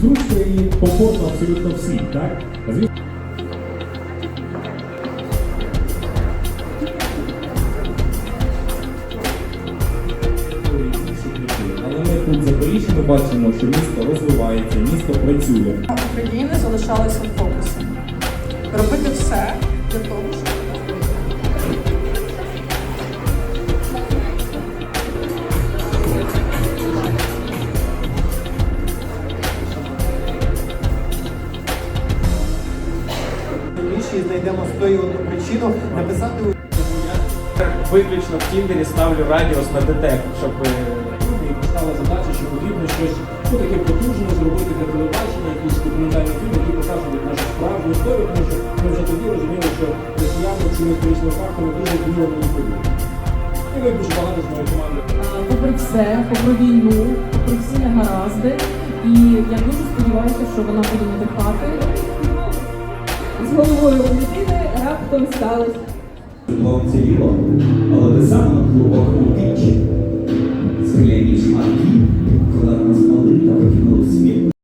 зручно і комфортно абсолютно всім, так? Тут в Запоріжжі ми бачимо, що місто розвивається, місто працює. України залишалися в фокусі. Більше знайдемо з тою одну причину написати у Виключно в Тіндері ставлю радіус на детект, щоб е, і постала задача, що потрібно щось ну, таке потужне зробити для телебачення, якийсь документальний фільм, який показує нашу справжню історію, тому що ми вже тоді розуміли, що росіяни цими історичними фактами дуже вміло маніпулюють. І ми дуже багато з моєю командою. Попри все, попри війну, попри всі негаразди. І я дуже сподіваюся, що вона буде надихати. З головою у раптом сталося. Житло вціліло, але те саме у пічі.